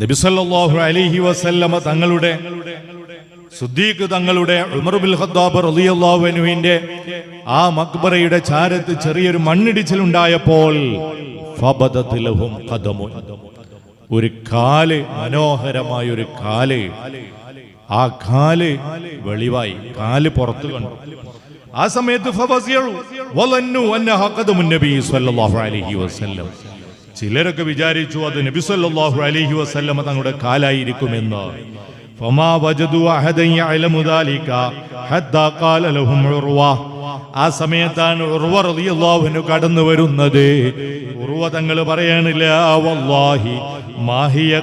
നബിസല്ലാഹു അലിഹി വസല്ലമ തങ്ങളുടെ സുദ്ദീഖ് തങ്ങളുടെ ഉമർ ബിൽ ഖത്താബ് റളിയല്ലാഹു അൻഹുവിന്റെ ആ മക്ബറയുടെ ചാരത്ത് ചെറിയൊരു ലഹും ഖദമുൻ. ഒരു കാൽ മനോഹരമായ ഒരു കാൽ. ആ കാൽ വെളിവായി. കാൽ പുറത്തു കണ്ടു. ആ സമയത്ത് ചിലരൊക്കെ വിചാരിച്ചു അത് നബി അലഹി അലൈഹി വസല്ലം തങ്ങളുടെ കാലായിരിക്കുമെന്ന്. ആ സമയത്താണ് ഉർവ കടന്നു വരുന്നത്. ഉർവ തങ്ങൾ പറയാനില്ല വല്ലാഹി മാഹിയ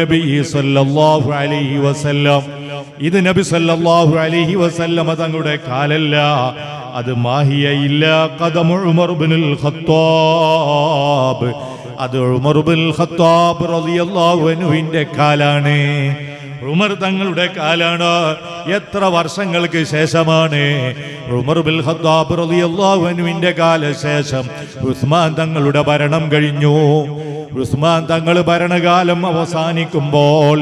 നബി സല്ലല്ലാഹു അലൈഹി വസല്ലം. ഇത് നബി സല്ലല്ലാഹു അലൈഹി വസല്ലമ തങ്ങളുടെ കാലല്ല. അത് മാഹിയ ഇല്ല ഖദമു ഉമർ ഇബ്നുൽ ഖത്താബ്. അത് ഉമർ ഇബ്നുൽ ഖത്താബ് റളിയല്ലാഹു അൻഹുവിന്റെ കാലാണ്. ഉമർ തങ്ങളുടെ കാലാണ്. എത്ര വർഷങ്ങൾക്ക് ശേഷമാണ് ഉമർ ബിൽ ഖത്താബ് റളിയല്ലാഹു അൻഹുവിന്റെ കാലശേഷം ഉസ്മാൻ തങ്ങളുടെ ഭരണം കഴിഞ്ഞു. ഉസ്മാൻ തങ്ങൾ ഭരണകാലം അവസാനിക്കുമ്പോൾ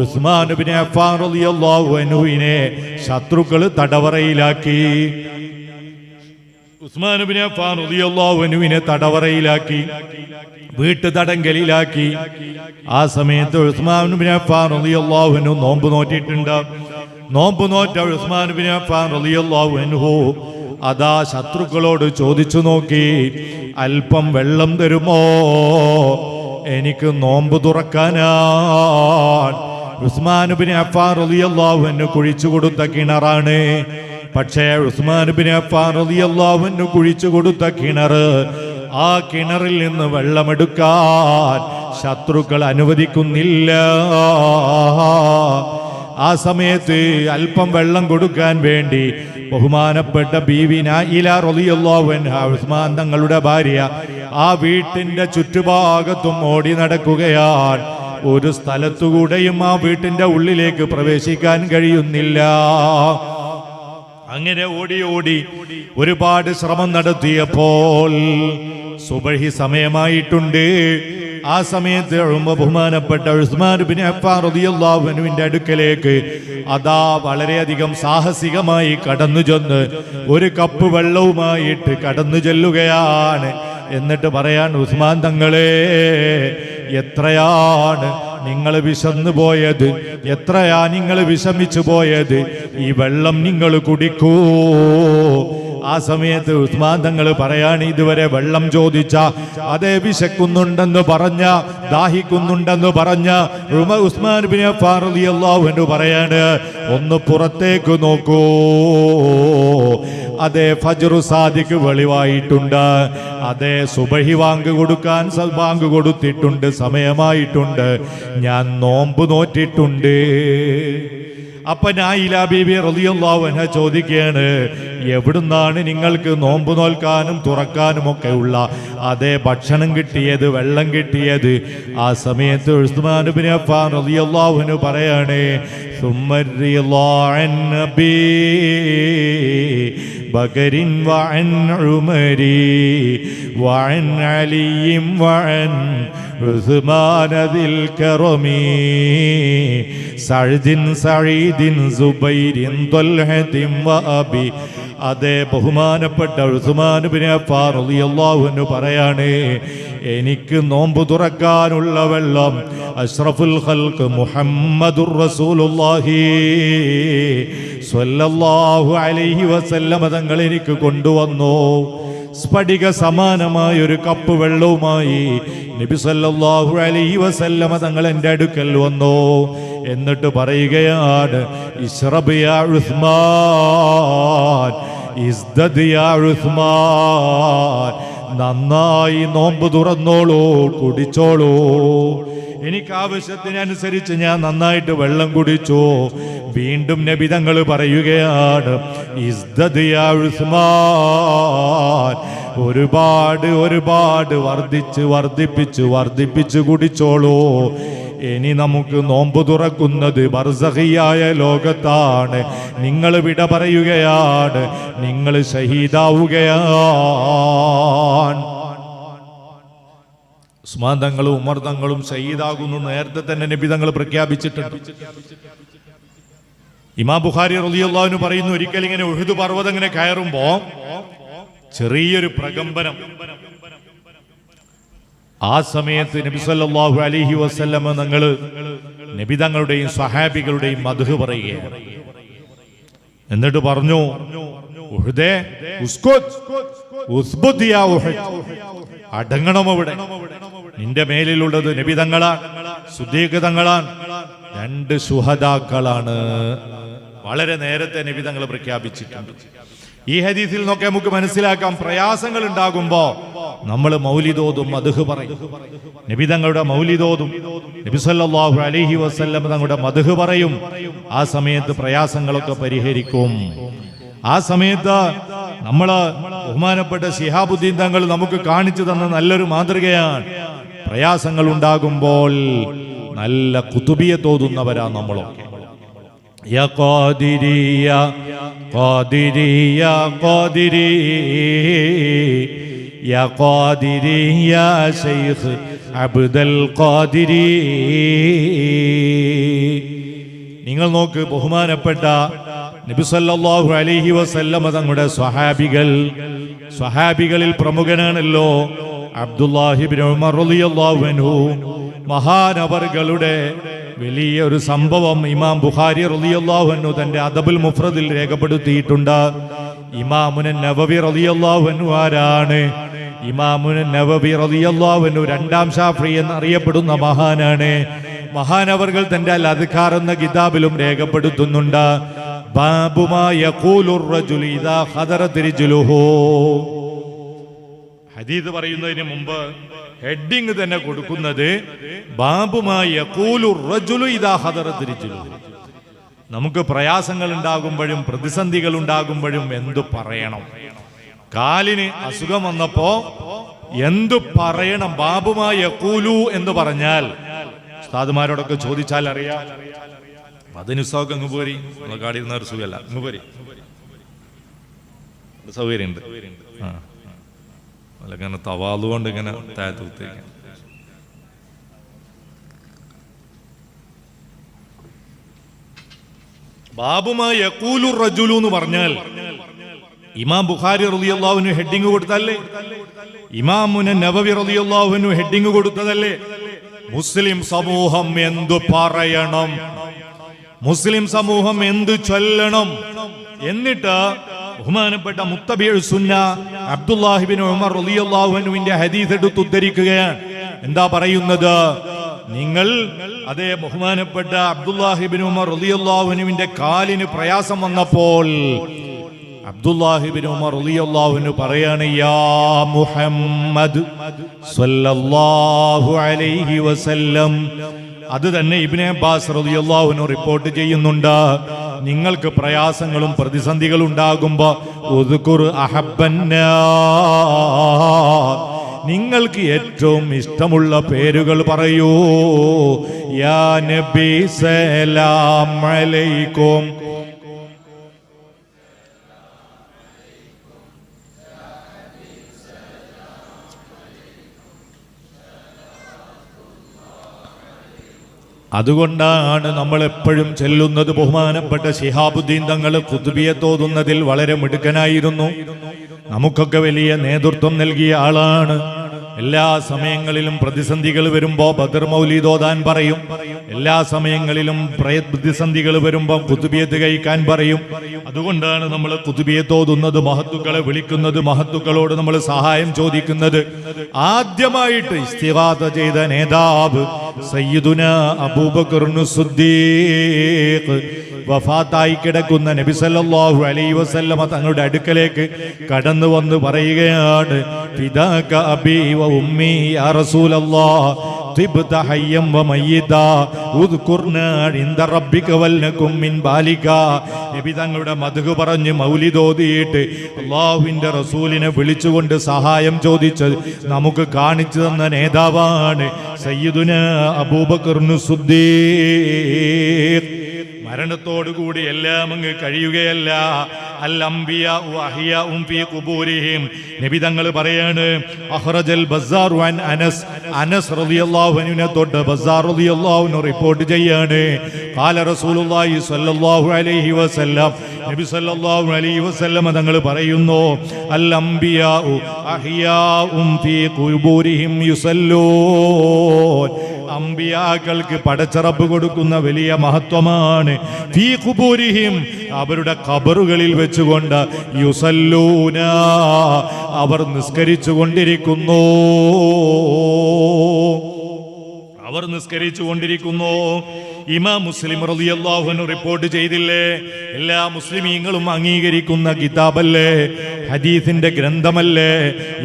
ഉസ്മാൻ ബിൻ അഫ്ഫാൻ റളിയല്ലാഹു അൻഹുവിനെ ശത്രുക്കൾ തടവറയിലാക്കി. അൻഹുവിനെ തടവറയിലാക്കി വീട്ടു തടങ്കലിലാക്കി. ആ സമയത്ത് റളിയല്ലാഹു അൻഹു നോമ്പ് നോറ്റിട്ടുണ്ട്. നോമ്പ് നോറ്റ ഉസ്മാനുബിനെ അൻഹു അതാ ശത്രുക്കളോട് ചോദിച്ചു നോക്കി അല്പം വെള്ളം തരുമോ? എനിക്ക് നോമ്പ് തുറക്കാനാണ്. ഉസ്മാനുബിനെ അൻഹു കുഴിച്ചു കൊടുത്ത കിണറാണ്. പക്ഷേ ഉസ്മാൻ ബിൻ റളിയല്ലാഹു അൻഹു കുഴിച്ചു കൊടുത്ത കിണർ ആ കിണറിൽ നിന്ന് വെള്ളമെടുക്കാൻ ശത്രുക്കൾ അനുവദിക്കുന്നില്ല. ആ സമയത്ത് അല്പം വെള്ളം കൊടുക്കാൻ വേണ്ടി ബഹുമാനപ്പെട്ട ബീവിന റളിയല്ലാഹു അൻഹ ഉസ്മാൻ തങ്ങളുടെ ഭാര്യ ആ വീട്ടിന്റെ ചുറ്റുഭാഗത്തും ഓടി നടക്കുകയാണ്. ഒരു സ്ഥലത്തുകൂടെയും ആ വീട്ടിന്റെ ഉള്ളിലേക്ക് പ്രവേശിക്കാൻ കഴിയുന്നില്ല. അങ്ങനെ ഓടി ഓടി ഒരുപാട് ശ്രമം നടത്തിയപ്പോൾ സുബഹി സമയമായിട്ടുണ്ട്. ആ സമയത്ത് ബഹുമാനപ്പെട്ട ഉസ്മാൻ ബിൻ അഫ്ഫാൻ അൻഹുവിന്റെ അടുക്കലേക്ക് അതാ വളരെയധികം സാഹസികമായി കടന്നു ചെന്ന് ഒരു കപ്പ് വെള്ളവുമായിട്ട് കടന്നു ചെല്ലുകയാണ്. എന്നിട്ട് പറയാൻ ഉസ്മാൻ തങ്ങളെ എത്രയാണ് നിങ്ങൾ വിശന്നു പോയത്? എത്രയാ നിങ്ങൾ വിഷമിച്ചു പോയത്? ഈ വെള്ളം നിങ്ങൾ കുടിക്കൂ. ആ സമയത്ത് ഉസ്മാൻ തങ്ങൾ പറയാണ് ഇതുവരെ വെള്ളം ചോദിച്ച അതേ വിശക്കുന്നുണ്ടെന്ന് പറഞ്ഞ ദാഹിക്കുന്നുണ്ടെന്ന് പറഞ്ഞ ഉസ്മാൻ ബിൻ അൻഹു പറയാണ് ഒന്ന് പുറത്തേക്ക് നോക്കൂ. അതേ ഫജറു സാദിക്ക് വെളിവായിട്ടുണ്ട്. അതേ സുബഹി വാങ്ക് കൊടുക്കാൻ വാങ്ക് കൊടുത്തിട്ടുണ്ട് സമയമായിട്ടുണ്ട്. ഞാൻ നോമ്പ് നോറ്റിട്ടുണ്ട്. അപ്പൊ ഞാൻ ബീബി റലിയല്ലാവന ചോദിക്കുകയാണ് എവിടുന്നാണ് നിങ്ങൾക്ക് നോമ്പ് നോൽക്കാനും തുറക്കാനും ഒക്കെ ഉള്ള അതേ ഭക്ഷണം കിട്ടിയത് വെള്ളം കിട്ടിയത്? ആ സമയത്ത് ഉസ്മാനുബിൻ അഫാൻ റലിയല്ലാഹുന് പറയാണ് بكر وعن عمر وعن علي وعن عثمان ذي الكرم سعد سعيد زبير طلحة وأبي അതേ ബഹുമാനപ്പെട്ട അൻഹു പറയാണ് എനിക്ക് നോമ്പ് തുറക്കാനുള്ള വെള്ളം അഷ്റഫുൽ ഹൽക്ക് മുഹമ്മദുർ റസൂലുള്ളാഹി സ്വല്ലല്ലാഹു അലൈഹി വസല്ലമ തങ്ങൾ എനിക്ക് കൊണ്ടുവന്നു. സ്ഫടിക സമാനമായ ഒരു കപ്പ് വെള്ളവുമായി നബി സല്ലല്ലാഹു അലൈഹി വസല്ലമ തങ്ങൾ എന്റെ അടുക്കൽ വന്നു. എന്നിട്ട് പറയുകയാണ് ഉസ്മാൻ ഇസ്ദദിയ ഉസ്മാൻ നന്നായി നോമ്പ് തുറന്നോളൂ കുടിച്ചോളൂ. എനിക്ക് ആവശ്യത്തിനനുസരിച്ച് ഞാൻ നന്നായിട്ട് വെള്ളം കുടിച്ചു. വീണ്ടും നബിതങ്ങൾ പറയുകയാണ് ഒരുപാട് ഒരുപാട് വർദ്ധിച്ച് വർദ്ധിപ്പിച്ച് വർദ്ധിപ്പിച്ച് കുടിച്ചോളൂ. ഇനി നമുക്ക് നോമ്പ് തുറക്കുന്നത് ബർസഹിയായ ലോകത്താണ്. നിങ്ങൾ വിട പറയുകയാണ് നിങ്ങൾ ഷഹീദാവുകയാണ് ഉസ്മാൻ തങ്ങളും ഉമർ തങ്ങളും ഷഹീദാകുന്നു നേരത്തെ തന്നെ നിബിതങ്ങൾ പ്രഖ്യാപിച്ചിട്ടുണ്ട്. ഇമാ ബുഖാരി റളിയല്ലാഹു പറയുന്നു ഒരിക്കൽ ഇങ്ങനെ ഉഴുതു പർവതം ഇങ്ങനെ കയറുമ്പോ ചെറിയൊരു പ്രകമ്പനം. ആ സമയത്ത് നബി സല്ലല്ലാഹു അലൈഹി വസല്ലമ നിങ്ങൾ നബി തങ്ങളുടെയും സഹാബികളുടെയും മധു പറയുകയാണ്. എന്നിട്ട് പറഞ്ഞു ഉഹുദേ അടങ്ങണം അവിടെ. നിന്റെ മേലിലുള്ളത് നബി തങ്ങളാണ് രണ്ട് സുഹദാക്കളാണ്. വളരെ നേരത്തെ നബി തങ്ങൾ പ്രഖ്യാപിച്ചിട്ടുണ്ട്. ഈ ഹദീസിൽ നിന്നൊക്കെ നമുക്ക് മനസ്സിലാക്കാം പ്രയാസങ്ങൾ ഉണ്ടാകുമ്പോ നമ്മൾ മൗലിതോതും മധുഹ് പറയും. നബി തങ്ങളുടെ മൗലിതോതും നബിസല്ലാഹു അലഹി വസ്ല്ലം തങ്ങളുടെ മധുഹ് പറയും. ആ സമയത്ത് പ്രയാസങ്ങളൊക്കെ പരിഹരിക്കും. ആ സമയത്ത് നമ്മൾ ബഹുമാനപ്പെട്ട ശിഹാബുദ്ദീൻ തങ്ങൾ നമുക്ക് കാണിച്ചു തന്ന നല്ലൊരു മാതൃകയാണ്. പ്രയാസങ്ങൾ ഉണ്ടാകുമ്പോൾ നല്ല കുതുബിയെ തോതുന്നവരാ നമ്മളൊക്കെ യാ يا قادري يا قادري يا قادري يا شيخ عبد القادري നിങ്ങൾ നോക്ക് ബഹുമാനപ്പെട്ട നബിസല്ലാഹു അലൈഹി വസല്ലമ തങ്ങളുടെ സ്വഹാബികൾ സ്വഹാബികളിൽ പ്രമുഖനാണല്ലോ അബ്ദുല്ലാഹിബിൻ ഉമർ റളിയല്ലാഹു അൻഹു മഹാനവറുകളുടെ വലിയ ഒരു സംഭവം ഇമാം ബുഖാരി റളിയല്ലാഹു അൻഹു തന്റെ അദബുൽ മുഫ്രദിൽ രേഖപ്പെടുത്തിയിട്ടുണ്ട് ഇമാമുന നവബി റളിയല്ലാഹു അൻഹു ആരാണ്? ഇമാമുന നവബി റളിയല്ലാഹു അൻഹു രണ്ടാം ഷാഫി എന്നറിയപ്പെടുന്ന മഹാനാണ്. മഹാനവർകൾ തന്റെ അൽ എന്ന കിതാബിലും രേഖപ്പെടുത്തുന്നുണ്ട്. ബാബുമാ യഖൂലുർ റജുലു ഇദാ ഖദറത് റിജ്ലുഹു. ഹദീദ് പറയുന്നതിന് മുമ്പ് ഹെഡിങ് തന്നെ കൊടുക്കുന്നത് ബാബുമായ കൂലുർ റജുലു ഇദാ ഹദറ റിജ്ലുഹു. നമുക്ക് പ്രയാസങ്ങൾ ഉണ്ടാകുമ്പോഴും പ്രതിസന്ധികൾ ഉണ്ടാകുമ്പോഴും എന്തു പറയണം? കാലിന് അസുഖം വന്നപ്പോ എന്തു പറയണം? ബാബുമായി യഖൂലു എന്ന് പറഞ്ഞാൽ ഉസ്താദുമാരോടൊക്കെ ചോദിച്ചാൽ അറിയാം. അതിന് ഉത്സവമൊക്കെ അങ്ങ് പോരി. കാടിയിരുന്ന ഒരു സുഖമല്ല. അങ്ങ് പോരി. സൗകര്യമുണ്ട്. അല്ല ഇങ്ങനെ തവാതുകൊണ്ട് ഇങ്ങനെ താഴത്ത് ബാബുമായ യഖൂലു റജുലു എന്ന് പറഞ്ഞാൽ ഇമാം ബുഖാരി റളിയല്ലാഹുവിന് ഹെഡിങ് കൊടുത്തല്ലേ ഇമാമുന നബവി റളിയല്ലാഹുവിന് ഹെഡിങ് കൊടുത്തതല്ലേ? മുസ്ലിം സമൂഹം എന്തു പറയണം? മുസ്ലിം സമൂഹം എന്തു ചൊല്ലണം? എന്നിട്ട് ബഹുമാനപ്പെട്ട മുത്തബിയ സുന്ന അബ്ദുല്ലാഹിബിൻ ഉമർ റളിയല്ലാഹുവിന്റെ ഹദീസ് എടുത്ത് ഉദ്ധരിക്കുകയാണ്. എന്താ പറയുന്നത്? നിങ്ങൾ അതേ ബഹുമാനപ്പെട്ട അബ്ദുല്ലാഹിബിൻ ഉമർ റലിയുല്ലാഹുനുവിന്റെ കാലിന് പ്രയാസം വന്നപ്പോൾ അബ്ദുല്ലാഹിബിൻ ഉമർ റളിയല്ലാഹുവിന് പറയാണ് യാ മുഹമ്മദ് സ്വല്ലല്ലാഹു അലൈഹി വസല്ലം. അത് തന്നെ ഇബ്നെ അബ്ബാസ് റളിയല്ലാഹുവിന് റിപ്പോർട്ട് ചെയ്യുന്നുണ്ട്. നിങ്ങൾക്ക് പ്രയാസങ്ങളും പ്രതിസന്ധികളും ഉണ്ടാകുമ്പോ ഉദ്കുർ അഹബ്ബന്നാ നിങ്ങൾക്ക് ഏറ്റവും ഇഷ്ടമുള്ള പേരുകൾ പറയൂ. യാ നബി സലാം അലൈക്കും. അതുകൊണ്ടാണ് നമ്മൾ എപ്പോഴും ചെല്ലുന്നത്. ബഹുമാനപ്പെട്ട ശിഹാബുദ്ദീൻ തങ്ങൾ കുതുബിയെ തോന്നുന്നതിൽ വളരെ മിടുക്കനായിരുന്നു. നമുക്കൊക്കെ വലിയ നേതൃത്വം നൽകിയ ആളാണ്. എല്ലാ സമയങ്ങളിലും പ്രതിസന്ധികൾ വരുമ്പോ ബദർ മൗലിദോദാൻ പറയും. എല്ലാ സമയങ്ങളിലും പ്രതിസന്ധികൾ വരുമ്പോ കുതുബിയത്ത് കഴിക്കാൻ പറയും. അതുകൊണ്ടാണ് നമ്മൾ കുതുബിയത്ത് ഓതുന്നത് മഹത്തുക്കളെ വിളിക്കുന്നത് മഹത്തുക്കളോട് നമ്മൾ സഹായം ചോദിക്കുന്നത്. ആദ്യമായിട്ട് ഇസ്തിവാദ ചെയ്ത നേതാവ് സയ്യിദുന അബൂബക്കർ സുദ്ദീഖ്. വഫാത്തായി കിടക്കുന്ന നബിസല്ലാഹു അലൈ വസല്ലമ തങ്ങളുടെ അടുക്കലേക്ക് കടന്നു വന്ന് പറയുകയാണ് തങ്ങളുടെ മധുക പറഞ്ഞ് മൗലിതോതിയിട്ട് അള്ളാഹുവിന്റെ റസൂലിനെ വിളിച്ചുകൊണ്ട് സഹായം ചോദിച്ചത് നമുക്ക് കാണിച്ചു തന്ന നേതാവാണ് സയ്യിദുന അബൂബക്കറിന് സുദ്ദീഖ്. മരണത്തോടുകൂടി എല്ലാം അങ്ങ് കഴിയുകയല്ല. അൽ ഫീ ഖുബൂരിഹിം. നബി തങ്ങൾ പറയാണ് bazaar Anas Anas bazaar report ചെയ്യാണ്. ഖാല അലൈഹി വസല്ലം നബി സല്ലല്ലാഹു അലൈഹി വസല്ലം തങ്ങൾ പറയുന്നു അൽ അംബിയാഉ ഫീ ഖുബൂരിഹിം യുസല്ലൂൻ. അമ്പിയാക്കൾക്ക് പടച്ചറപ്പ് കൊടുക്കുന്ന വലിയ മഹത്വമാണ്. ഫീ ഖുബൂരിഹിം അവരുടെ ഖബറുകളിൽ വെച്ചുകൊണ്ട് യുസല്ലൂന അവർ നിസ്കരിച്ചു കൊണ്ടിരിക്കുന്നു അവർ നിസ്കരിച്ചു കൊണ്ടിരിക്കുന്നു ഇമാം മുസ്ലിം റളിയല്ലാഹുവിന് റിപ്പോർട്ട് ചെയ്തില്ലേ? എല്ലാ മുസ്ലിമീങ്ങളും അംഗീകരിക്കുന്ന കിതാബല്ലേ? ഹദീസിന്റെ ഗ്രന്ഥമല്ലേ?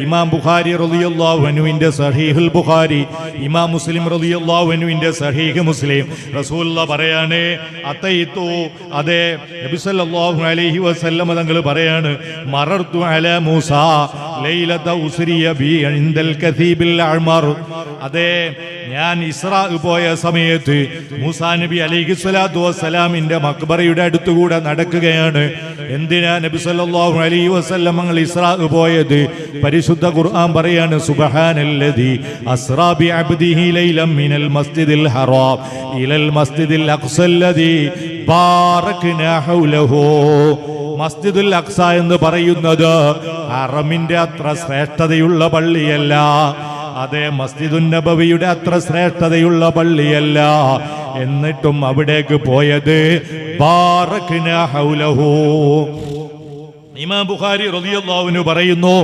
ഇമാം ബുഖാരി റളിയല്ലാഹുവിന്റെ സഹീഹുൽ ബുഖാരി ഇമാം മുസ്ലിം റളിയല്ലാഹുവിന്റെ സഹീഹ് മുസ്ലിം. റസൂലുള്ള പറയാണ് അത്തയിത്തു അതെ സല്ലല്ലാഹു അലൈഹി വസല്ലം തങ്ങൾ പറയാണ് മറർത്തു അല മൂസ ലൈലത ഉസ്രിയ ബി ഇൻദൽ കസീബിൽ അഴ്മർ അതെ ഞാൻ ഇസ്രാ പോയ സമയത്ത് മൂസാ നബി അലൈഹി സ്വലാത്തു വസ്സലാമിന്റെ മക്ബറയുടെ അടുത്തുകൂടെ നടക്കുകയാണ്. എന്തിനാ നബി സല്ലല്ലാഹു അലൈഹി വസല്ലം ഞങ്ങൾ പോയത്? പരിശുദ്ധ ഖുർആൻ പറയാണ് സുബ്ഹാനല്ലദി അസ്റാ ബി അബ്ദിഹി ലൈലം മിനൽ മസ്ജിദിൽ ഹറാം. ഇലൽ മസ്ജിദിൽ അഖ്സല്ലദി മസ്ജിദുൽ അക്സ എന്ന് പറയുന്നത് അറമിന്റെ അത്ര ശ്രേഷ്ഠതയുള്ള പള്ളിയല്ല. അതെ മസ്ജിദുൻ നബവിയുടെ അത്ര ശ്രേഷ്ഠതയുള്ള പള്ളിയല്ല. എന്നിട്ടും അവിടേക്ക് പോയത് ബുഖാരി പറയുന്നു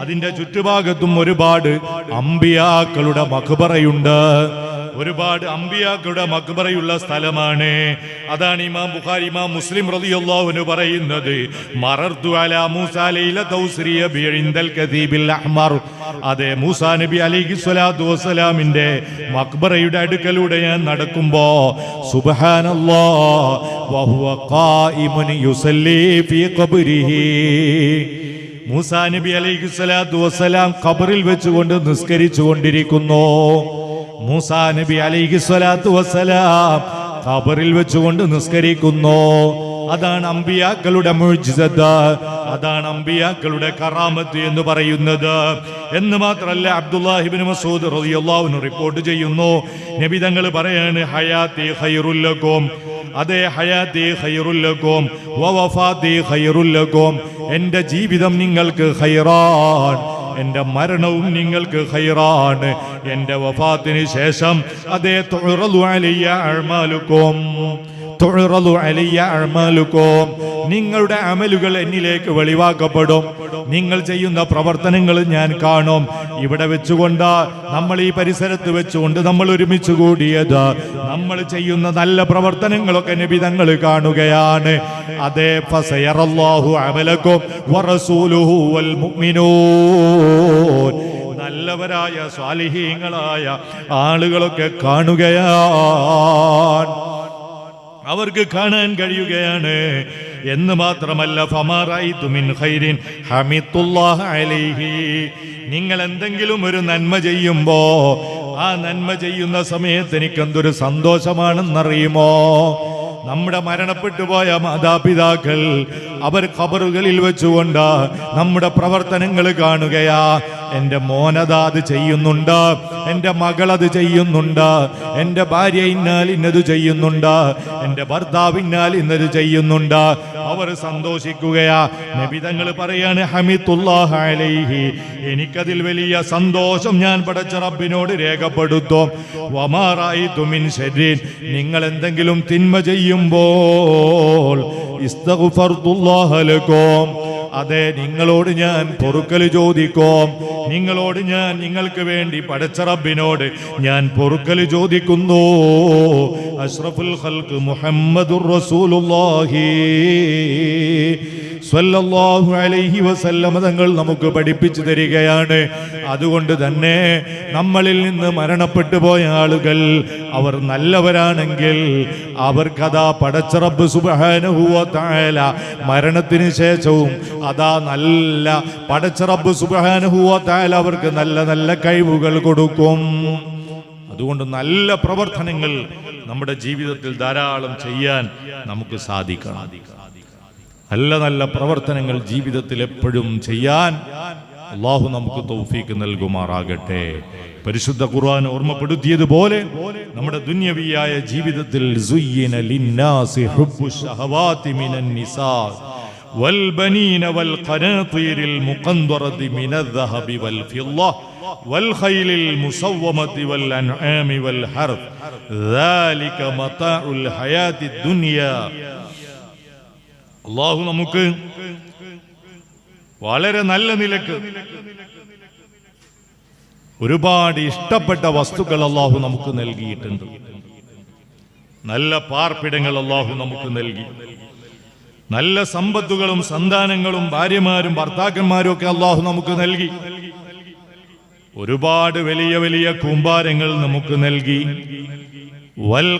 അതിന്റെ ചുറ്റുഭാഗത്തും ഒരുപാട് അമ്പിയാക്കളുടെ മക്ബറയുണ്ട് ഒരുപാട് അമ്പിയാക്കളുടെ മക്ബറയുള്ള സ്ഥലമാണ്. അതാണ് ഇമാം ബുഖാരി ഇമാം മുസ്ലിം റതിയുള്ളവന് പറയുന്നത്. അതെ മൂസാ നബി അലൈഹി സ്വലാത്തു വസ്സലാമിന്റെ മക്ബറയുടെ അടുക്കലൂടെ ഞാൻ നടക്കുമ്പോ മൂസാ നബി അലൈഹി സ്വലാത്തു വസ്സലാം ഖബറിൽ വെച്ചുകൊണ്ട് നിസ്കരിച്ചു കൊണ്ടിരിക്കുന്നു മൂസാ നബി അലൈഹി സ്വലാത്തു വസ്സലാം ഖബറിൽ വെച്ചുകൊണ്ട് നിസ്കരിക്കുന്നു. അതാണ് അമ്പിയാക്കളുടെ മുഴുജിതത്ത് അതാണ് അമ്പിയാക്കളുടെ കറാമത്ത് എന്ന് പറയുന്നത്. എന്ന് മാത്രമല്ല അബ്ദുല്ലാഹിബിൻ മസൂദ് റളിയല്ലാഹു റിപ്പോർട്ട് ചെയ്യുന്നു. നബി തങ്ങൾ പറയാണ് ഹയാത്തി ഖൈറുല്ലക്കും അതേ ഹയാത്തി ഖൈറുല്ലക്കും വഫാത്തി ഖൈറുല്ലക്കും എന്റെ ജീവിതം നിങ്ങൾക്ക് ഖൈറാൻ. എന്റെ മരണവും നിങ്ങൾക്ക് ഹൈറാണ് എന്റെ വഫാത്തിന് ശേഷം അതേ അഴ്മാലുക്കും അഴ്മാലുക്കും നിങ്ങളുടെ അമലുകൾ എന്നിലേക്ക് വെളിവാക്കപ്പെടും. നിങ്ങൾ ചെയ്യുന്ന പ്രവർത്തനങ്ങൾ ഞാൻ കാണും. ഇവിടെ വെച്ചുകൊണ്ട് നമ്മൾ ഈ പരിസരത്ത് വെച്ചുകൊണ്ട് നമ്മൾ ഒരുമിച്ച് കൂടിയത്. നമ്മൾ ചെയ്യുന്ന നല്ല പ്രവർത്തനങ്ങളൊക്കെ നിബിതങ്ങൾ കാണുകയാണ്. അതേ ഫസയറല്ലാഹു അമലക്കും വറസൂലുഹു നല്ലവരായ സ്വാലിഹീങ്ങളായ ആളുകളൊക്കെ കാണുകയാണ്. അവർക്ക് കാണാൻ കഴിയുകയാണ്. എന്ന് മാത്രമല്ല അലൈഹി. നിങ്ങൾ എന്തെങ്കിലും ഒരു നന്മ ചെയ്യുമ്പോ ആ നന്മ ചെയ്യുന്ന സമയത്ത് എനിക്ക് എന്തൊരു സന്തോഷമാണെന്നറിയുമോ? നമ്മുടെ മരണപ്പെട്ടു പോയ മാതാപിതാക്കൾ അവർ ഖബറുകളിൽ വെച്ചുകൊണ്ട് നമ്മുടെ പ്രവർത്തനങ്ങൾ കാണുകയാ. എന്റെ മോനത അത് ചെയ്യുന്നുണ്ട്. എന്റെ മകൾ അത് ചെയ്യുന്നുണ്ട്. എന്റെ ഭാര്യ ഇന്നാൽ ഇന്നത് ചെയ്യുന്നുണ്ട്. എന്റെ ഭർത്താവ് ഇന്നാൽ ഇന്നത് ചെയ്യുന്നുണ്ട്. അവർ സന്തോഷിക്കുകയാ. നബിതങ്ങൾ പറയാണ് എനിക്കതിൽ വലിയ സന്തോഷം ഞാൻ പടച്ച റബ്ബിനോട് രേഖപ്പെടുത്തും. വമാറായി തുമിൻ ശരീൻ. നിങ്ങൾ എന്തെങ്കിലും തിന്മ ചെയ്യുമ്പോൾ ഇസ്തഗ്ഫർതുല്ലാഹ ലക്കും അതെ നിങ്ങളോട് ഞാൻ പൊറുക്കൽ ചോദിക്കും. നിങ്ങളോട് ഞാൻ നിങ്ങൾക്ക് വേണ്ടി പഠിച്ച റബ്ബിനോട് ഞാൻ പൊറുക്കൽ ചോദിക്കുന്നു. അഷ്റഫുൽ ഹൽക്ക് മുഹമ്മദുർ റസൂലുള്ളാഹി. സ്വല്ലല്ലാഹു അലൈഹി വസല്ലമ തങ്ങൾ നമുക്ക് പഠിപ്പിച്ചു തരികയാണ്. അതുകൊണ്ട് തന്നെ നമ്മളിൽ നിന്ന് മരണപ്പെട്ടു പോയ ആളുകൾ അവർ നല്ലവരാണെങ്കിൽ അവർക്കതാ പടച്ചറബ് സുബ്ഹാനഹു വ തആല മരണത്തിന് ശേഷവും അതാ നല്ല പടച്ചറബ് സുബ്ഹാനഹു വ തആല അവർക്ക് നല്ല നല്ല കഴിവുകൾ കൊടുക്കും. അതുകൊണ്ട് നല്ല പ്രവർത്തനങ്ങൾ നമ്മുടെ ജീവിതത്തിൽ ധാരാളം ചെയ്യാൻ നമുക്ക് സാധിക്കണം. നല്ല നല്ല പ്രവർത്തനങ്ങൾ ജീവിതത്തിൽ എപ്പോഴും ചെയ്യാൻ അള്ളാഹു നമുക്ക് തൗഫീക്ക് നൽകുമാറാകട്ടെ പരിശുദ്ധ ഖുർആൻ ഓർമ്മപ്പെടുത്തിയതുപോലെ നമ്മുടെ ദുന്യവിയായ ജീവിതത്തിൽ സുയ്യിന ലിന്നാസി ഹുബ്ബു ശഹവാതി മിനൻ നിസാ والبنين والقناطير المقنطرة من الذهب والفضة والخيل المصومة والأنعام والحرث ذلك متاع الحياة الدنيا അള്ളാഹു നമുക്ക് വളരെ നല്ല നിലയ്ക്ക് ഒരുപാട് ഇഷ്ടപ്പെട്ട വസ്തുക്കൾ അള്ളാഹു നമുക്ക് നൽകിയിട്ടുണ്ട്. നല്ല പാർപ്പിടങ്ങൾ അള്ളാഹു നമുക്ക് നൽകി. നല്ല സമ്പത്തുകളും സന്താനങ്ങളും ഭാര്യമാരും ഭർത്താക്കന്മാരും ഒക്കെ അള്ളാഹു നമുക്ക് നൽകി. ഒരുപാട് വലിയ വലിയ കൂമ്പാരങ്ങൾ നമുക്ക് നൽകി. വൽ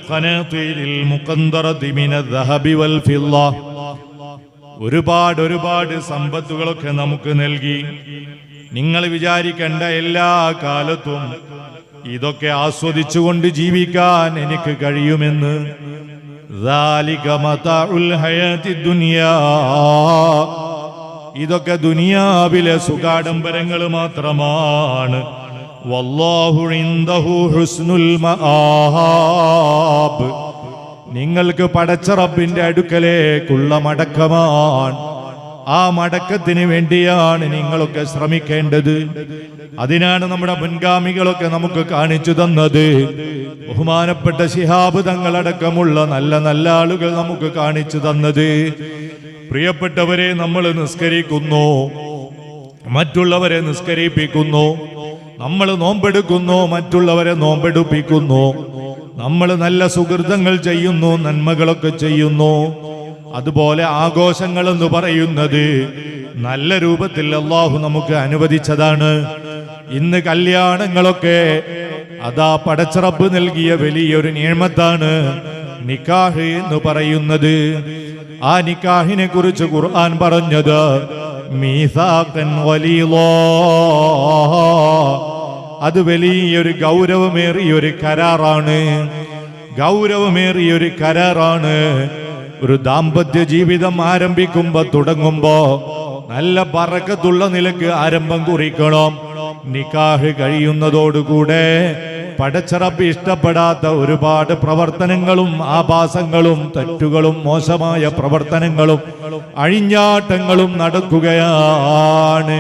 ഒരുപാട് ഒരുപാട് സമ്പത്തുകളൊക്കെ നമുക്ക് നൽകി. നിങ്ങൾ വിചാരിക്കേണ്ട എല്ലാ കാലത്തും ഇതൊക്കെ ആസ്വദിച്ചുകൊണ്ട് ജീവിക്കാൻ എനിക്ക് കഴിയുമെന്ന്. ഇതൊക്കെ ദുനിയാവിലെ സുഖാഡംബരങ്ങൾ മാത്രമാണ്. വല്ലാഹു ഹുസ്നുൽ മആബ് നിങ്ങൾക്ക് പടച്ച റബ്ബിന്റെ അടുക്കലേക്കുള്ള മടക്കമാണ്. ആ മടക്കത്തിന് വേണ്ടിയാണ് നിങ്ങളൊക്കെ ശ്രമിക്കേണ്ടത്. അതിനാണ് നമ്മുടെ മുൻഗാമികളൊക്കെ നമുക്ക് കാണിച്ചു തന്നത്. ബഹുമാനപ്പെട്ട ശിഹാബ് തങ്ങളടക്കമുള്ള നല്ല നല്ല ആളുകൾ നമുക്ക് കാണിച്ചു തന്നത്. പ്രിയപ്പെട്ടവരെ നമ്മൾ നിസ്കരിക്കുന്നു. മറ്റുള്ളവരെ നിസ്കരിപ്പിക്കുന്നു. നമ്മൾ നോമ്പെടുക്കുന്നു മറ്റുള്ളവരെ നോമ്പെടുപ്പിക്കുന്നു. നമ്മൾ നല്ല സുഹൃതങ്ങൾ ചെയ്യുന്നു നന്മകളൊക്കെ ചെയ്യുന്നു. അതുപോലെ ആഘോഷങ്ങൾ എന്ന് പറയുന്നത് നല്ല രൂപത്തിൽ അള്ളാഹു നമുക്ക് അനുവദിച്ചതാണ്. ഇന്ന് കല്യാണങ്ങളൊക്കെ അതാ പടച്ചറപ്പ് നൽകിയ വലിയൊരു നിയമത്താണ് നിക്കാഹ് എന്ന് പറയുന്നത്. ആ നിക്കാഹിനെ കുറിച്ച് ഖുർആൻ പറഞ്ഞത് മീസാക്കൻ വലിയലോ അത് വലിയൊരു ഗൗരവമേറിയ ഒരു കരാറാണ്. ഗൗരവമേറിയ ഒരു കരാറാണ്. ഒരു ദാമ്പത്യ ജീവിതം ആരംഭിക്കുമ്പോ തുടങ്ങുമ്പോ നല്ല പറക്കത്തുള്ള നിലയ്ക്ക് ആരംഭം കുറിക്കണം. നിക്കാഹ് കഴിയുന്നതോടുകൂടെ പടച്ചറപ്പ് ഇഷ്ടപ്പെടാത്ത ഒരുപാട് പ്രവർത്തനങ്ങളും ആഭാസങ്ങളും തെറ്റുകളും മോശമായ പ്രവർത്തനങ്ങളും അഴിഞ്ഞാട്ടങ്ങളും നടക്കുകയാണ്.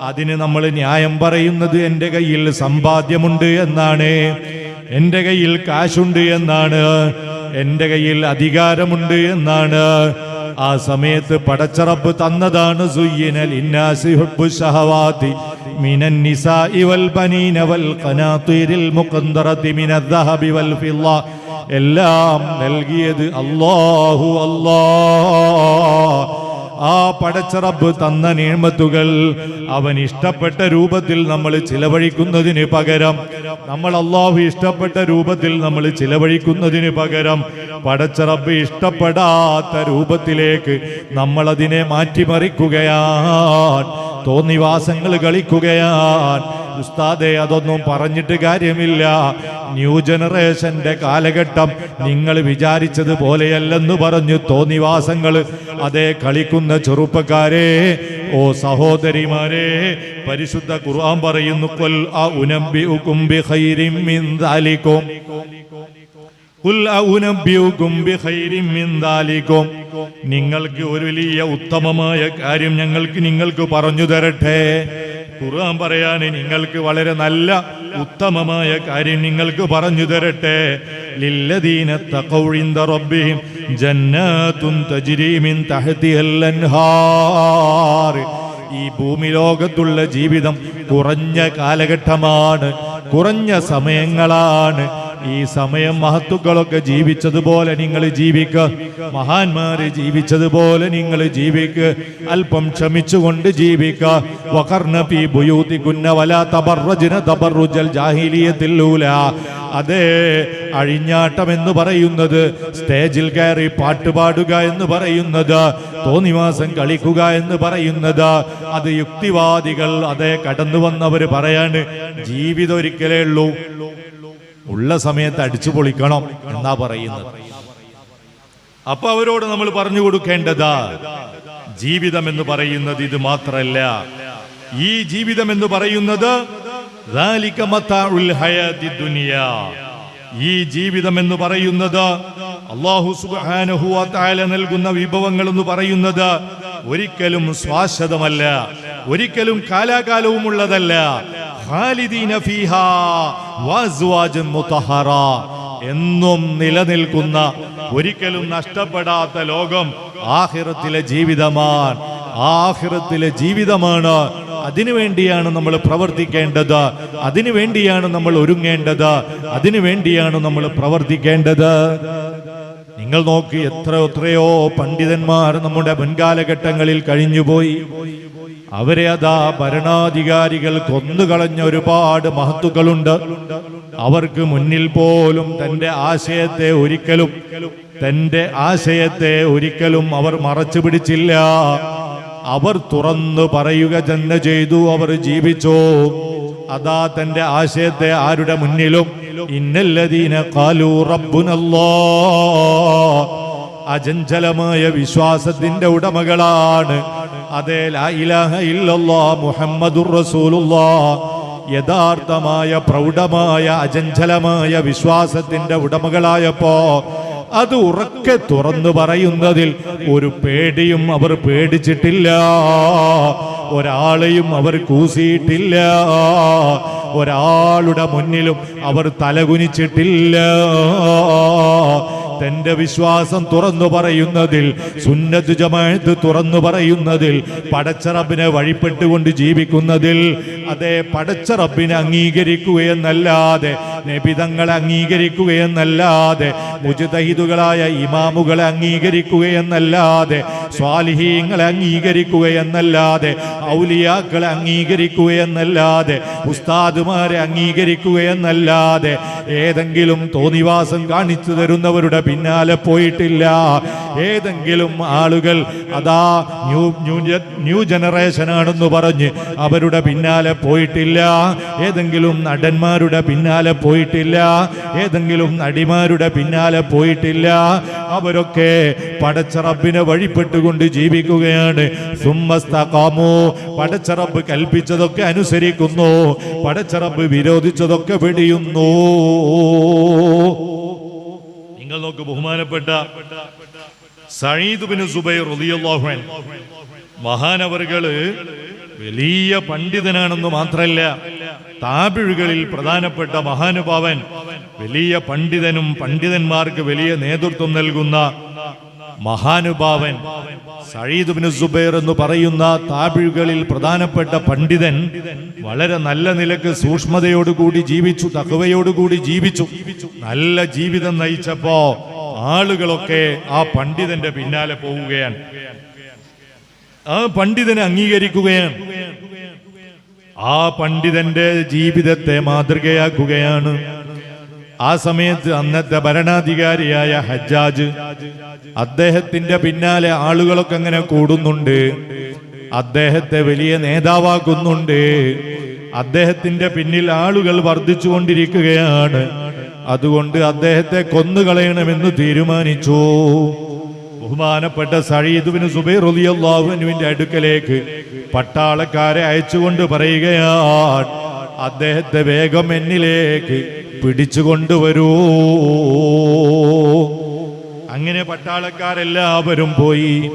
അതിന് നമ്മൾ ന്യായം പറയുന്നത് എന്റെ കയ്യിൽ സമ്പാദ്യമുണ്ട് എന്നാണ്. എന്റെ കയ്യിൽ കാശുണ്ട് എന്നാണ്. എന്റെ കയ്യിൽ അധികാരമുണ്ട് എന്നാണ്. ആ സമയത്ത് പടച്ചറപ്പ് തന്നതാണ് എല്ലാം നൽകിയത് അല്ലാഹു അല്ലാഹ്. ആ പടച്ചറബ് തന്ന നിയമത്തുകൾ അവൻ ഇഷ്ടപ്പെട്ട രൂപത്തിൽ നമ്മൾ ചിലവഴിക്കുന്നതിന് പകരം നമ്മൾ അള്ളാഹു ഇഷ്ടപ്പെട്ട രൂപത്തിൽ നമ്മൾ ചിലവഴിക്കുന്നതിന് പകരം പടച്ചറബ് ഇഷ്ടപ്പെടാത്ത രൂപത്തിലേക്ക് നമ്മൾ അതിനെ മാറ്റിമറിക്കുകയാണ് തോന്നിവാസങ്ങൾ കളിക്കുകയാണ് ഉസ്താദെ അതൊന്നും പറഞ്ഞിട്ട് കാര്യമില്ല. ന്യൂ ജനറേഷന്റെ കാലഘട്ടം നിങ്ങൾ വിചാരിച്ചത് പോലെയല്ലെന്ന് പറഞ്ഞു തോന്നിവാസങ്ങൾ അതേ കളിക്കുന്ന ചെറുപ്പക്കാരെ ഓ സഹോദരിമാരെ പരിശുദ്ധ ഖുർആൻ പറയുന്നു കൊൽ ആ ഉനമ്പി ബിഖൈരിൻ മിൻ ദാലികും. നിങ്ങൾക്ക് ഒരു വലിയ ഉത്തമമായ കാര്യം ഞങ്ങൾക്ക് നിങ്ങൾക്ക് പറഞ്ഞു തരട്ടെ. ഖുർആൻ പറയാൻ നിങ്ങൾക്ക് വളരെ നല്ല ഉത്തമമായ കാര്യം നിങ്ങൾക്ക് പറഞ്ഞു തരട്ടെ. ലില്ലദീന തഖൗ ഇൻദ റബ്ബിഹിം ജന്നാത്തുൻ തജ്രി മിൻ തഹ്തിഹൽ അൻഹാർ. ഈ ഭൂമി ലോകത്തുള്ള ജീവിതം കുറഞ്ഞ കാലഘട്ടമാണ് കുറഞ്ഞ സമയങ്ങളാണ്. ഈ സമയം മഹത്തുക്കളൊക്കെ ജീവിച്ചതുപോലെ നിങ്ങൾ ജീവിക്ക. മഹാന്മാര് ജീവിച്ചതുപോലെ നിങ്ങൾ ജീവിക്ക. അല്പം ക്ഷമിച്ചുകൊണ്ട് ജീവിക്ക. ജാഹിലിയത്തില്ലൂല അതേ അഴിഞ്ഞാട്ടം എന്ന് പറയുന്നത് സ്റ്റേജിൽ കയറി പാട്ട് പാടുക എന്ന് പറയുന്നത് തോന്നിവാസം കളിക്കുക എന്ന് പറയുന്നത് അത് യുക്തിവാദികൾ അതേ കടന്നു വന്നവര് പറയാണ് ജീവിതം ഒരിക്കലേ ഉള്ളൂ. ഉള്ള സമയത്ത് അടിച്ചു പൊളിക്കണം എന്നാ പറയുന്നത്. അപ്പൊ അവരോട് നമ്മൾ പറഞ്ഞു കൊടുക്കേണ്ടത് ജീവിതം എന്ന് പറയുന്നത് ഇത് മാത്രല്ല. ഈ ജീവിതം എന്ന് പറയുന്നത് ഈ ജീവിതം എന്ന് പറയുന്നത് അള്ളാഹു സുബാനഹുല നൽകുന്ന വിഭവങ്ങൾ എന്ന് പറയുന്നത് ഒരിക്കലും ശാശ്വതമല്ല ഒരിക്കലും കാലാകാലവും ഉള്ളതല്ല എന്നും നിലനിൽക്കുന്ന ഒരിക്കലും നഷ്ടപ്പെടാത്ത ലോകം ആഹിറത്തിലെ ജീവിതമാണ്. ആഹിറത്തിലെ ജീവിതമാണ്. അതിനുവേണ്ടിയാണ് നമ്മൾ പ്രവർത്തിക്കേണ്ടത്. അതിനുവേണ്ടിയാണ് നമ്മൾ ഒരുങ്ങേണ്ടത്. അതിനുവേണ്ടിയാണ് നമ്മൾ പ്രവർത്തിക്കേണ്ടത്. നിങ്ങൾ നോക്കി എത്ര എത്രയോ പണ്ഡിതന്മാർ നമ്മുടെ മുൻകാലഘട്ടങ്ങളിൽ കഴിഞ്ഞുപോയി. അവരെ അതാ ഭരണാധികാരികൾ കൊന്നുകളഞ്ഞ ഒരുപാട് മഹത്തുക്കളുണ്ട്. അവർക്ക് മുന്നിൽ പോലും തന്റെ ആശയത്തെ ഒരിക്കലും തന്റെ ആശയത്തെ ഒരിക്കലും അവർ മറച്ചു പിടിച്ചില്ല. അവർ തുറന്നു പറയുക തന്നെ ചെയ്തു അവർ ജീവിച്ചു. അതാ തന്റെ ആശയത്തെ ആരുടെ മുന്നിലും? ഇന്നല്ലദീന കാലു റബ്ബുനല്ലോ. അജഞ്ചലമായ വിശ്വാസത്തിന്റെ ഉടമകളാണ്. അതേ ഇലാഹ ഇല്ലല്ലാ മുഹമ്മദുർ റസൂലുള്ളാ. യഥാർത്ഥമായ പ്രൗഢമായ അജഞ്ചലമായ വിശ്വാസത്തിന്റെ ഉടമകളായപ്പോ അത് ഉറക്കെ തുറന്നു പറയുന്നതിൽ ഒരു പേടിയും അവർ പേടിച്ചിട്ടില്ല. ഒരാളെയും അവർ കൂസിയിട്ടില്ല. ഒരാളുടെ മുന്നിലും അവർ തലകുനിച്ചിട്ടില്ല. തന്റെ വിശ്വാസം തുറന്നു പറയുന്നതിൽ സുന്നത്ത് ജമാഅത്ത് തുറന്നു പറയുന്നതിൽ പടച്ചറബിനെ വഴിപ്പെട്ടുകൊണ്ട് ജീവിക്കുന്നതിൽ അതേ പടച്ചറബിനെ അംഗീകരിക്കുകയെന്നല്ലാതെ നബിതങ്ങളെ അംഗീകരിക്കുകയെന്നല്ലാതെ മുജതഹിദുകളായ ഇമാമുകളെ അംഗീകരിക്കുകയെന്നല്ലാതെ സ്വാലിഹീങ്ങളെ അംഗീകരിക്കുകയെന്നല്ലാതെ ഔലിയാക്കളെ അംഗീകരിക്കുകയെന്നല്ലാതെ ഉസ്താദുമാരെ അംഗീകരിക്കുകയെന്നല്ലാതെ ഏതെങ്കിലും തോന്നിവാസം കാണിച്ചു തരുന്നവരുടെ പിന്നാലെ പോയിട്ടില്ല. ഏതെങ്കിലും ആളുകൾ അതാ ന്യൂ ന്യൂ ന്യൂ ജനറേഷൻ ആണെന്ന് പറഞ്ഞ് അവരുടെ പിന്നാലെ പോയിട്ടില്ല. ഏതെങ്കിലും നടന്മാരുടെ പിന്നാലെ പോയിട്ടില്ല. ഏതെങ്കിലും നടിമാരുടെ പിന്നാലെ പോയിട്ടില്ല. അവരൊക്കെ പടച്ചറബിനെ വഴിപ്പെട്ടുകൊണ്ട് ജീവിക്കുകയാണ്. സുമ്മസ്തകാമോ പടച്ചറബ് കൽപ്പിച്ചതൊക്കെ അനുസരിക്കുന്നു. പടച്ചറബ് വിരോധിച്ചതൊക്കെ വെടിയുന്നു. നിങ്ങൾ നോക്ക് ബഹുമാനപ്പെട്ട സഈദ് ബിൻ സുബൈർ റളിയല്ലാഹു അൻഹു. മഹാനവറുകൾ വലിയ പണ്ഡിതനാണെന്ന് മാത്രല്ല താപിഴുകളിൽ പ്രധാനപ്പെട്ട മഹാനുഭാവൻ വലിയ പണ്ഡിതനും പണ്ഡിതന്മാർക്ക് വലിയ നേതൃത്വം നൽകുന്ന മഹാനുഭാവൻ സഴീദ് ബിൻ സുബൈർ എന്ന് പറയുന്ന താപിഴുകളിൽ പ്രധാനപ്പെട്ട പണ്ഡിതൻ വളരെ നല്ല നിലയ്ക്ക് സൂക്ഷ്മതയോടുകൂടി ജീവിച്ചു തകവയോടുകൂടി ജീവിച്ചു നല്ല ജീവിതം നയിച്ചപ്പോ ആളുകളൊക്കെ ആ പണ്ഡിതന്റെ പിന്നാലെ പോവുകയാണ്. ആ പണ്ഡിതനെ അംഗീകരിക്കുകയാണ്. ആ പണ്ഡിതന്റെ ജീവിതത്തെ മാതൃകയാക്കുകയാണ്. ആ സമയത്ത് അന്നത്തെ ഭരണാധികാരിയായ ഹജ്ജാജ് അദ്ദേഹത്തിന്റെ പിന്നാലെ ആളുകളൊക്കെ അങ്ങനെ കൂടുന്നുണ്ട്. അദ്ദേഹത്തെ വലിയ നേതാവാക്കുന്നുണ്ട്. അദ്ദേഹത്തിന്റെ പിന്നിൽ ആളുകൾ വർദ്ധിച്ചുകൊണ്ടിരിക്കുകയാണ്. അതുകൊണ്ട് അദ്ദേഹത്തെ കൊന്നുകളയണമെന്ന് തീരുമാനിച്ചു. ബഹുമാനപ്പെട്ട സഴീദുവിന് സുബൈർ റളിയല്ലാഹുവിന്റെ അടുക്കലേക്ക് പട്ടാളക്കാരെ അയച്ചുകൊണ്ട് പറയുകയാണ് അദ്ദേഹത്തെ വേഗം എന്നിലേക്ക് പിടിച്ചുകൊണ്ടുവരൂ. അങ്ങനെ പട്ടാളക്കാരെല്ലാവരും പോയി.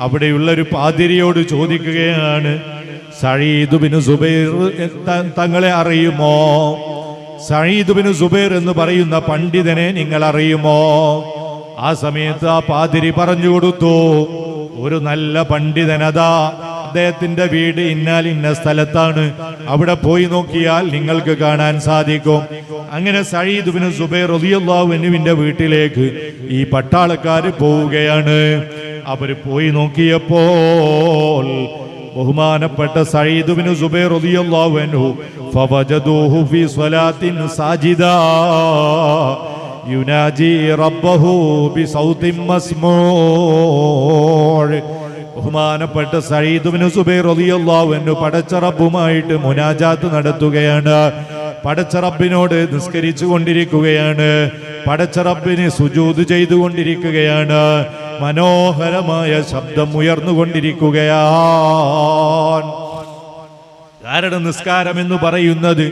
അവിടെയുള്ള ഒരു പാതിരിയോട് ചോദിക്കുകയാണ് സഴീദുബിന് സുബൈർ തങ്ങളെ അറിയുമോ? സഴീദുബിന് സുബൈർ എന്ന് പറയുന്ന പണ്ഡിതനെ നിങ്ങൾ അറിയുമോ? ആ സമയത്ത് ആ പാതിരി പറഞ്ഞു കൊടുത്തു ഒരു നല്ല പണ്ഡിതനതാ. അദ്ദേഹത്തിന്റെ വീട് ഇന്നാൽ ഇന്ന സ്ഥലത്താണ്. അവിടെ പോയി നോക്കിയാൽ നിങ്ങൾക്ക് കാണാൻ സാധിക്കും. അങ്ങനെ സഴീദുബിന് സുബൈർ റളിയല്ലാഹുവിന്റെ വീട്ടിലേക്ക് ഈ പട്ടാളക്കാര് പോവുകയാണ്. അവർ പോയി നോക്കിയപ്പോൾ ബഹുമാനപ്പെട്ട സഴീദുബിന് സുബൈർ അൻഹു ഫവജദൂഹു ഫി സ്വലാത്തിൻ സാജിദാ യുനാജി ബഹുമാനപ്പെട്ട സയ്യിദുബിന് സുബൈർ റളിയല്ലാഹു അൻഹു പടച്ച റബ്ബുമായിട്ട് മുനാജാത്ത് നടത്തുകയാണ്. പടച്ച റബ്ബിനോട് നിസ്കരിച്ചു കൊണ്ടിരിക്കുകയാണ്. പടച്ചറപ്പിന് സുജൂത് ചെയ്തുകൊണ്ടിരിക്കുകയാണ് മനോഹരമായ ശബ്ദം ഉയർന്നുകൊണ്ടിരിക്കുകയാണ് കാരണം നിസ്കാരം എന്ന് പറയുന്നത്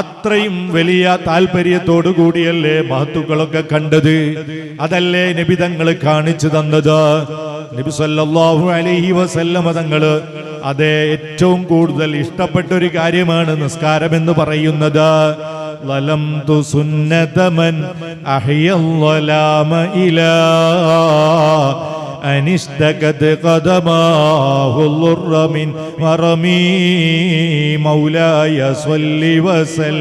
അത്രയും വലിയ താല്പര്യത്തോടു കൂടിയല്ലേ മഹത്തുക്കളൊക്കെ കണ്ടത്? അതല്ലേ നബിതങ്ങൾ കാണിച്ചു തന്നത്? നബി സല്ലല്ലാഹു അലൈഹി വസല്ലമ തങ്ങള് അതേ ഏറ്റവും കൂടുതൽ ഇഷ്ടപ്പെട്ട ഒരു കാര്യമാണ് നിസ്കാരം എന്ന് പറയുന്നത് ലലംതു സുന്നതമൻ അഹിയല്ലലാമ ഇലാ أن اشتكت قدماه الضر من مرمي مولاي صل وسل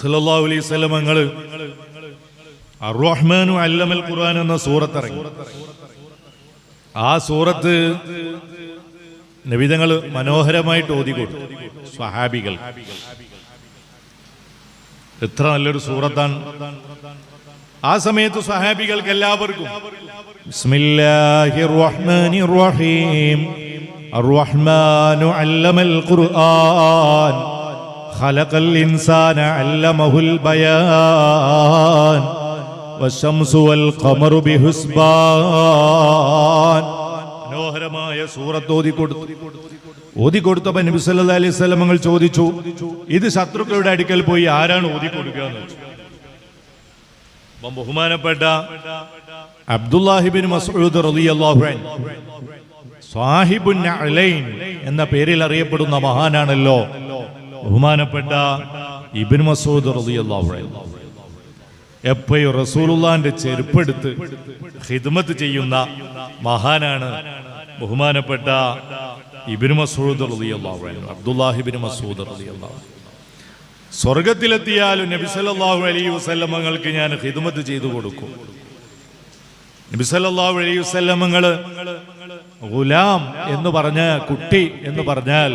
സല്ലല്ലാഹു അലൈഹി അല്ലമൽ ഖുർആൻ എന്ന സൂറത്ത് ഇറങ്ങി ആ സൂറത്ത് നബിതങ്ങൾ മനോഹരമായിട്ട് ഓതിക്കൊടുത്തു. സ്വഹാബികൾ. എത്ര നല്ലൊരു സൂറത്താണ്. ആ സമയത്ത് സ്വഹാബികൾക്ക് എല്ലാവർക്കും ബിസ്മില്ലാഹിർ റഹ്മാനിർ റഹീം അർറഹ്മാനു അല്ലമൽ ഖുർആൻ. ഖലഖൽ ഇൻസാന അല്ലമഹുൽ ബയാൻ والشمس والقمر بحسبان മനോഹരമായ സൂറത്ത് ഓതി കൊടുത്തു ഓതി കൊടുത്തപ്പോ നബി സല്ലല്ലാഹു അലൈഹി വസല്ലം ഞങ്ങൾ ചോദിച്ചു ഇത് ശത്രുക്കളുടെ അടുക്കൽ പോയി ആരാണ് ഓതി കൊടുക്കുക എന്ന് വെച്ചു അപ്പം ബഹുമാനപ്പെട്ട അബ്ദുല്ലാഹിബിൻ മസ്ഊദ് റളിയല്ലാഹു അൻഹു സാഹിബുൻ അലൈൻ എന്ന പേരിൽ അറിയപ്പെടുന്ന മഹാനാണല്ലോ ബഹുമാനപ്പെട്ട ഇബിൻ മസൂദ് റളിയല്ലാഹു അൻഹു എപ്പോഴും റസൂലുള്ളാന്റെ ചെരുപ്പെടുത്ത് ഹിദ്മത്ത് ചെയ്യുന്ന മഹാനാണ് ബഹുമാനപ്പെട്ട ഇബിൻ മസൂദ് റളിയല്ലാഹു അൻഹു അബ്ദുല്ലാഹിബിൻ മസൂദ്. സ്വർഗത്തിലെത്തിയാലും നബി സല്ലല്ലാഹു അലൈഹി വസല്ലമങ്ങൾക്ക് ഞാൻ ഹിദ്മത്ത് ചെയ്തു കൊടുക്കും നബി സല്ലല്ലാഹു അലൈഹി വസല്ലമങ്ങൾ ഗുലാം എന്ന് പറഞ്ഞ കുട്ടി എന്ന് പറഞ്ഞാൽ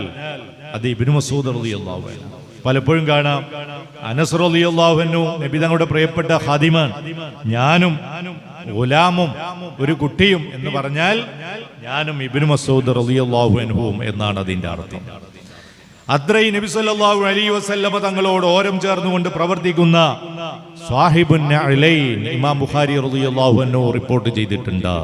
അത് ഇബിന് മസൂദ് റളിയല്ലാഹു പലപ്പോഴും കാണാം അനസ് റളിയല്ലാഹു അൻഹു നബി തങ്ങളുടെ പ്രിയപ്പെട്ട ഹാദിമാൻ ഞാനും ഗുലാമും ഒരു കുട്ടിയും എന്ന് പറഞ്ഞാൽ ഞാനും ഇബ്നു മസൂദ് റളിയല്ലാഹു അൻഹുവും എന്നാണ് അതിന്റെ അർത്ഥം. അത്രയും നബി സല്ലല്ലാഹു അലൈഹി വസല്ലമ തങ്ങളോട് ഓരം ചേർന്നുകൊണ്ട് പ്രവർത്തിക്കുന്ന സാഹിബുൻ ഇമാം ബുഖാരി റളിയല്ലാഹു അൻഹു റിപ്പോർട്ട് ചെയ്തിട്ടുണ്ട്.